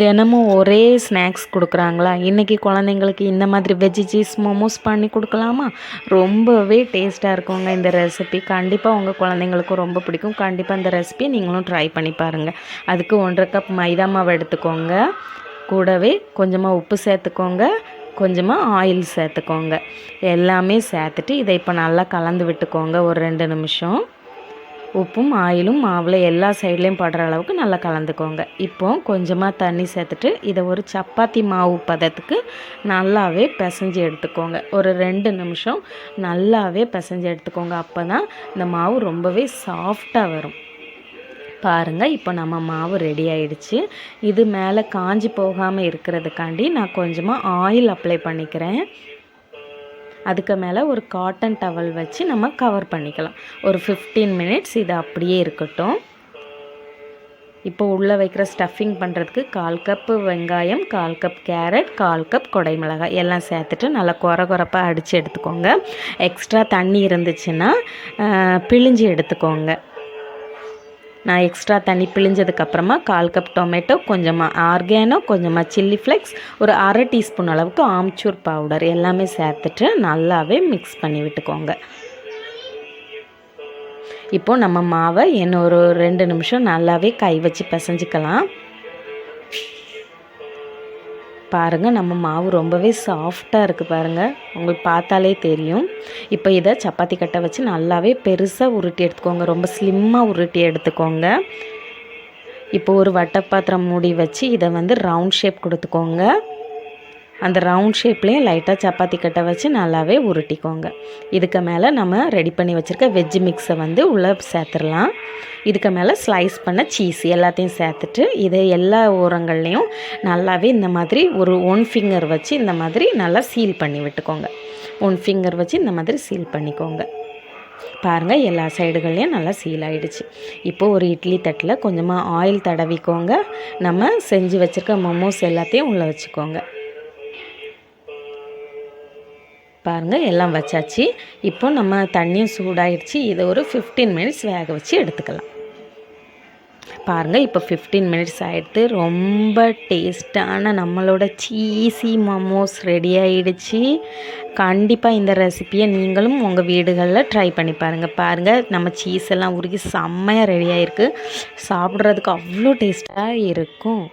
தினமும் ஒரே ஸ்நாக்ஸ் கொடுக்குறாங்களா? இன்றைக்கி குழந்தைங்களுக்கு இந்த மாதிரி வெஜ்ஜி சீஸ் மோமோஸ் பண்ணி கொடுக்கலாமா? ரொம்பவே டேஸ்ட்டாக இருக்குங்க இந்த ரெசிபி கண்டிப்பாக உங்கள் குழந்தைங்களுக்கும் ரொம்ப பிடிக்கும். கண்டிப்பாக இந்த ரெசிபி நீங்களும் ட்ரை பண்ணி பாருங்கள் அதுக்கு ஒன்றரை கப் மைதா மாவு எடுத்துக்கோங்க. கூடவே கொஞ்சமாக உப்பு சேர்த்துக்கோங்க. கொஞ்சமாக ஆயில் சேர்த்துக்கோங்க. எல்லாமே சேர்த்துட்டு இதை இப்போ நல்லா கலந்து விட்டுக்கோங்க ஒரு ரெண்டு நிமிஷம். உப்பும் ஆயிலும் மாவில் எல்லா சைட்லேயும் படுற அளவுக்கு நல்லா கலந்துக்கோங்க. இப்போ கொஞ்சமாக தண்ணி சேர்த்துட்டு இதை ஒரு சப்பாத்தி மாவு பதத்துக்கு நல்லாவே பிசைஞ்சு எடுத்துக்கோங்க. ஒரு ரெண்டு நிமிஷம் நல்லாவே பிசைஞ்சு எடுத்துக்கோங்க. அப்போ தான் இந்த மாவு ரொம்பவே சாஃப்டாக வரும். பாருங்கள் இப்போ நம்ம மாவு ரெடி ஆயிடுச்சு. இது மேலே காஞ்சி போகாமல் இருக்கிறதுக்காண்டி நான் கொஞ்சமாக ஆயில் அப்ளை பண்ணிக்கிறேன். அதுக்கு மேலே ஒரு காட்டன் டவல் வச்சு நம்ம கவர் பண்ணிக்கலாம். ஒரு ஃபிஃப்டீன் மினிட்ஸ் இது அப்படியே இருக்கட்டும். இப்போ உள்ளே வைக்கிற ஸ்டஃபிங் பண்ணுறதுக்கு கால் கப்பு வெங்காயம் கால் கப் கேரட் கால் கப் கொடை மிளகாய் எல்லாம் சேர்த்துட்டு நல்லா குறை குறைப்பாக அடித்து எடுத்துக்கோங்க. எக்ஸ்ட்ரா தண்ணி இருந்துச்சுன்னா பிழிஞ்சு எடுத்துக்கோங்க. நான் எக்ஸ்ட்ரா தண்ணி பிழிஞ்சதுக்கப்புறமா கால் கப் டொமேட்டோ கொஞ்சமாக ஆர்கேனோ கொஞ்சமாக சில்லி ஃப்ளெக்ஸ் ஒரு அரை டீஸ்பூன் அளவுக்கு ஆம்ச்சூர் பவுடர் எல்லாமே சேர்த்துட்டு நல்லாவே மிக்ஸ் பண்ணி விட்டுக்கோங்க. இப்போது நம்ம மாவை இன்னும் ஒரு ரெண்டு நிமிஷம் நல்லாவே கை வச்சு பிசைஞ்சிக்கலாம். பாருங்கள் நம்ம மாவு ரொம்பவே சாஃப்டாக இருக்குது பாருங்கள் உங்களுக்கு பார்த்தாலே தெரியும். இப்போ இதை சப்பாத்தி கட்டை வச்சு நல்லாவே பெருசாக உருட்டி எடுத்துக்கோங்க. ரொம்ப ஸ்லிம்மாக உருட்டி எடுத்துக்கோங்க. இப்போ ஒரு வட்டப்பாத்திரம் மூடி வச்சு இதை வந்து ரவுண்ட் ஷேப் கொடுத்துக்கோங்க. அந்த ரவுண்ட் ஷேப்லேயும் லைட்டாக சப்பாத்தி கட்டை வச்சு நல்லாவே உருட்டிக்கோங்க. இதுக்கு மேலே நம்ம ரெடி பண்ணி வச்சுருக்க வெஜ்ஜு மிக்ஸை வந்து உள்ளே சேர்த்துடலாம். இதுக்கு மேலே ஸ்லைஸ் பண்ண சீஸ் எல்லாத்தையும் சேர்த்துட்டு இதை எல்லா ஓரங்கள்லேயும் நல்லாவே இந்த மாதிரி ஒரு ஒன் ஃபிங்கர் வச்சு இந்த மாதிரி நல்லா சீல் பண்ணி விட்டுக்கோங்க. ஒன் ஃபிங்கர் வச்சு இந்த மாதிரி சீல் பண்ணிக்கோங்க. பாருங்கள் எல்லா சைடுகள்லேயும் நல்லா சீல் ஆகிடுச்சு இப்போது ஒரு இட்லி தட்டில் கொஞ்சமாக ஆயில் தடவிக்கோங்க. நம்ம செஞ்சு வச்சுருக்க மோமோஸ் எல்லாத்தையும் உள்ளே வச்சுக்கோங்க. பாருங்கள் எல்லாம் வச்சாச்சு. இப்போ நம்ம தண்ணியும் சூடாயிடுச்சு இதை ஒரு ஃபிஃப்டீன் மினிட்ஸ் வேக வச்சு எடுத்துக்கலாம். பாருங்கள் இப்போ ஃபிஃப்டீன் மினிட்ஸ் ஆகிடுத்து ரொம்ப டேஸ்ட்டான நம்மளோட சீசி மோமோஸ் ரெடி ஆகிடுச்சு கண்டிப்பாக இந்த ரெசிப்பியை நீங்களும் உங்கள் வீடுகளில் ட்ரை பண்ணி பாருங்கள் பாருங்கள் நம்ம சீஸ் எல்லாம் உருகி செம்மையாக ரெடி ஆகிருக்கு சாப்பிட்றதுக்கு அவ்வளோ டேஸ்ட்டாக இருக்கும்.